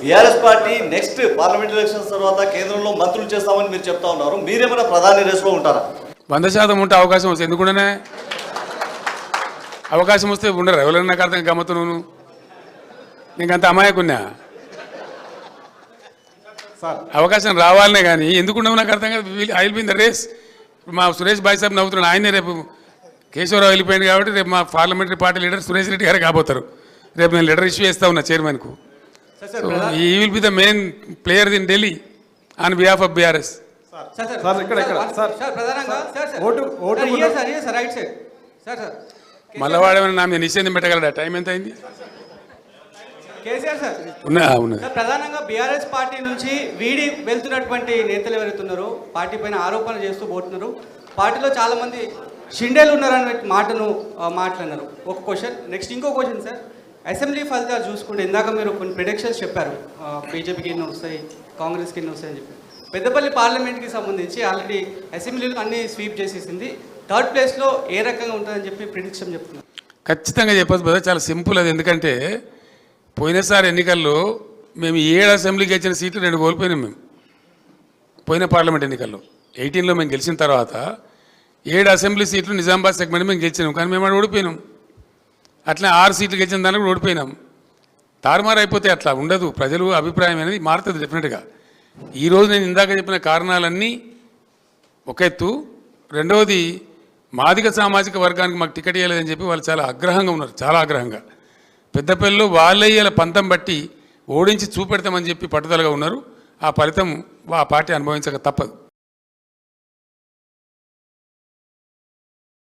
BRS party next parliament elections తర్వాత కేంద్రంలో మంత్రులు చేస్తామని మీరు చెప్తా ఉన్నారు. మీరేమైనా ప్రధాని రేసులో ఉంటారా? వంద శాతం ఉంటే అవకాశం వస్తే ఎందుకుండానే? అవకాశం వస్తే ఉండరు? ఎవరైనా నాకు అర్థం గమ్మత్తు నువ్వు నీకు అంత అమాయకున్నా అవకాశం రావాలనే కానీ ఎందుకుండవు నాకు అర్థం కాదు. I will be in the race మా సురేష్ బాయ్ సాబ్ నవ్వుతున్నాడు. ఆయనే రేపు కేశవరావు వెళ్ళిపోయింది కాబట్టి రేపు మా parliamentary party leader Suresh Reddy garu కాబోతారు. రేపు నేను లెటర్ ఇష్యూ చేస్తా ఉన్నా చైర్మన్కు. He will be the main player in Delhi on behalf of BRS sir sir sir, ఇక్కడ, ఇక్కడ, సార్. సార్ ప్రధానంగా sir sir vote- vote sir, right side sir sir మల్లవాడేమైనా నా మీద నిశ్చయం పెట్టగలడా? టైం ఎంత అయింది? కేసీఆర్ సార్ ఉన్నా ప్రధానంగా బీఆర్ఎస్ పార్టీ నుంచి వీడి వెళ్తున్నటువంటి నేతలు ఎవరైతున్నారో? పార్టీ పైన ఆరోపణలు చేస్తూ పోతున్నారు. పార్టీలో చాలా మంది షిండేలు ఉన్నారనే మాటను మాట్లాడినారు. ఒక క్వశ్చన్ నెక్స్ట్ ఇంకో క్వశ్చన్ సార్ అసెంబ్లీ ఫలితాలు చూసుకుంటే ఇందాక మీరు కొన్ని ప్రిడిక్షన్స్ చెప్పారు. బీజేపీకి ఎన్ని వస్తాయి కాంగ్రెస్కి ఎన్ని వస్తాయని చెప్పి. పెద్దపల్లి పార్లమెంట్కి సంబంధించి ఆల్రెడీ అసెంబ్లీలో అన్ని స్వీప్ చేసేసింది. థర్డ్ ప్లేస్లో ఏ రకంగా ఉంటుందని చెప్పి ప్రిడిక్షన్ చెప్తున్నారు. ఖచ్చితంగా చెప్పచ్చు బ్రదర్ చాలా సింపుల్ అది. ఎందుకంటే పోయినసారి ఎన్నికల్లో మేము ఏడు అసెంబ్లీకి ఇచ్చిన సీట్లు రెండు కోల్పోయినాం మేము. పోయిన పార్లమెంట్ ఎన్నికల్లో. ఎయిటీన్లో మేము గెలిచిన తర్వాత ఏడు అసెంబ్లీ సీట్లు నిజామాబాద్ సెగ్మెంట్ మేము గెలిచినాం. కానీ మేము అక్కడ ఓడిపోయినాం. అట్లా ఆరు సీట్లు గెలిచిన దానికి కూడా ఓడిపోయినాం. తారుమారు అయిపోతే అట్లా ఉండదు. ప్రజలు అభిప్రాయం అనేది మారుతుంది డెఫినెట్గా ఈరోజు నేను ఇందాక చెప్పిన కారణాలన్నీ ఒక ఎత్తు. రెండవది మాదిగ సామాజిక వర్గానికి మాకు టికెట్ ఇవ్వలేదని చెప్పి వాళ్ళు చాలా ఆగ్రహంగా ఉన్నారు. చాలా ఆగ్రహంగా. పెద్దపల్లిలో వాళ్ళయ్యేల పంతం బట్టి ఓడించి చూపెడతామని చెప్పి పట్టుదలగా ఉన్నారు. ఆ ఫలితం ఆ పార్టీ అనుభవించక తప్పదు.